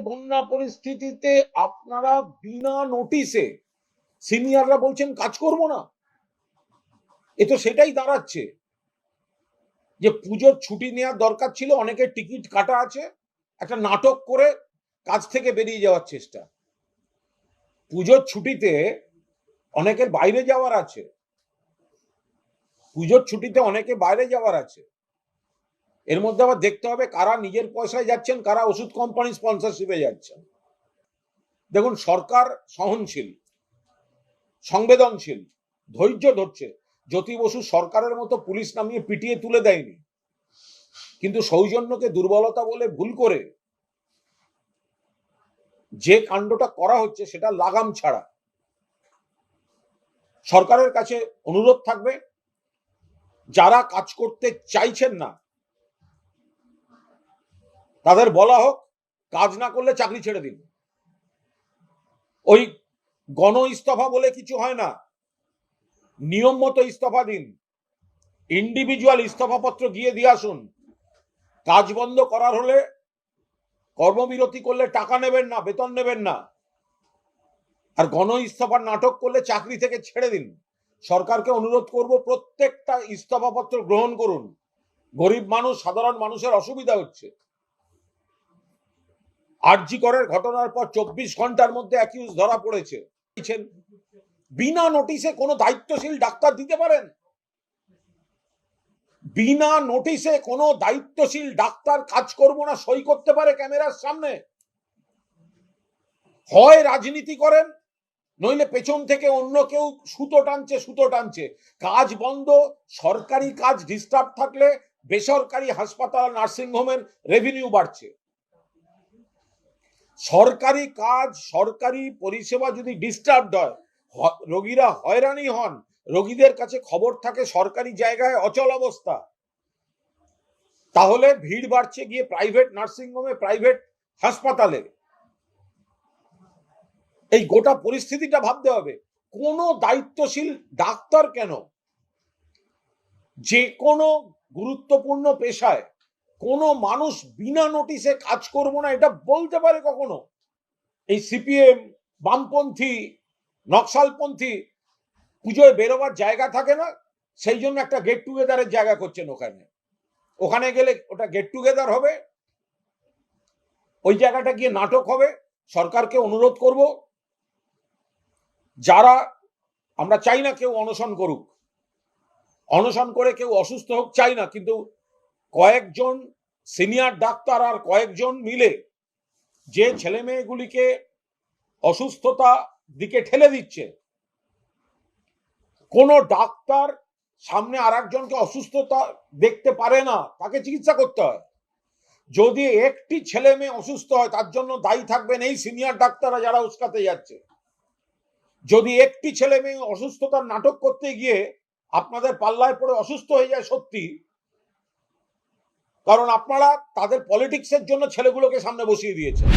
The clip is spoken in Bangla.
বন্যা পরিস্থিতিতে আপনারা বিনা নোটিসে সিনিয়ররা বলছেন, কাজ করব না। এ তো সেটাই দাঁড়াচ্ছে। যে পুজোর ছুটি নেওয়ার দরকার ছিল অনেকের টিকিট কাটা আছে, একটা নাটক করে কাজ থেকে বেরিয়ে যাওয়ার চেষ্টা। পুজোর ছুটিতে অনেকের বাইরে যাওয়ার আছে। পুজোর ছুটিতে অনেকে বাইরে যাওয়ার আছে। এর মধ্যে আবার দেখতে হবে কারা নিজের পয়সায় যাচ্ছেন, কারা ওষুধ কোম্পানি স্পন্সরশিপে যাচ্ছেন। দেখুন, সরকার সহনশীল, সংবেদনশীল, ধৈর্য ধরছে। জ্যোতি বসু সরকারের মতো পুলিশ নামিয়ে পিটিয়ে তুলে দেয়নি। কিন্তু সৌজন্যকে দুর্বলতা বলে ভুল করে যে কাণ্ডটা করা হচ্ছে সেটা লাগাম ছাড়া। সরকারের কাছে অনুরোধ থাকবে, যারা কাজ করতে চাইছেন না তাদের বলা হোক, কাজ না করলে চাকরি ছেড়ে দিন। ওই গণ ইস্তফা বলে কিছু হয় না। নিয়ম মতো ইস্তফা দিন। ইন্ডিভিজুয়াল ইস্তফাপত্র গিয়ে দিয়ে আসুন। কাজ বন্ধ করার হলে কর্মবিরতি করলে টাকা নেবেন না, বেতন নেবেন না। আর গণ ইস্তফার নাটক করলে চাকরি থেকে ছেড়ে দিন। সরকারকে অনুরোধ করব, প্রত্যেকটা ইস্তফাপত্র গ্রহণ করুন। গরিব মানুষ, সাধারণ মানুষের অসুবিধা হচ্ছে। আরজি করের ঘটনার পর চব্বিশ ঘণ্টার মধ্যে অ্যাকিউজ ধরা পড়েছে। বিনা নোটিশে কোনো দায়িত্বশীল ডাক্তার দিতে পারেন? বিনা নোটিশে কোনো দায়িত্বশীল ডাক্তার কাজ করব না, সই করতে পারে ক্যামেরার সামনে? হয় রাজনীতি করেন, নইলে পেছন থেকে অন্য কেউ সুতো টানছে সুতো টানছে। কাজ বন্ধ, সরকারি কাজ ডিস্টার্ব থাকলে বেসরকারি হাসপাতাল নার্সিংহোমের রেভিনিউ বাড়ছে। সরকারি কাজ, সরকারি পরিষেবা যদি ডিস্টার্বড হয় রোগীরা হয়রানি হন, রোগীদের কাছে খবর থাকে সরকারি জায়গায় অচল অবস্থা। তাহলে ভিড় বাড়ছে গিয়ে প্রাইভেট নার্সিংহোমে প্রাইভেট হাসপাতালে। এই গোটা পরিস্থিতিটা ভাবতে হবে। কোনো দায়িত্বশীল ডাক্তার কেন? যে কোনো গুরুত্বপূর্ণ পেশায় কোনো মানুষ বিনা নোটিশে কাজ করব না, এটা বলতে পারে কখনো? এই সিপিএম, বামপন্থী, নকশালপন্থী পুজোয় বেরোবার জায়গা থাকে না, সেই জন্য একটা গেট টুগেদারের জায়গা করছেন ওখানে। ওখানে গেলে ওটা গেট টুগেদার হবে, ওই জায়গাটা গিয়ে নাটক হবে, সরকারকে অনুরোধ করব, যারা, আমরা চাই না কেউ অনশন করুক, অনশন করে কেউ অসুস্থ হোক চাই না, কিন্তু কয়েকজন সিনিয়র ডাক্তার আর কয়েকজন মিলে যে ছেলে মেয়েগুলিকে অসুস্থতা দিকে ঠেলে দিচ্ছে, কোনো ডাক্তার সামনে আর একজনকে অসুস্থতা দেখতে পারে না, তাকে চিকিৎসা করতে হয়। যদি একটি ছেলে মেয়ে অসুস্থ হয়, তার জন্য দায়ী থাকবেন এই সিনিয়র ডাক্তাররা যারা উস্কাতে যাচ্ছে। যদি একটি ছেলে মেয়ে অসুস্থতার নাটক করতে গিয়ে আপনাদের পাল্লায় পড়ে অসুস্থ হয়ে যায় সত্যি কারণ আপনারা তাদের পলিটিক্সের জন্য ছেলেগুলোকে সামনে বসিয়ে দিয়েছেন।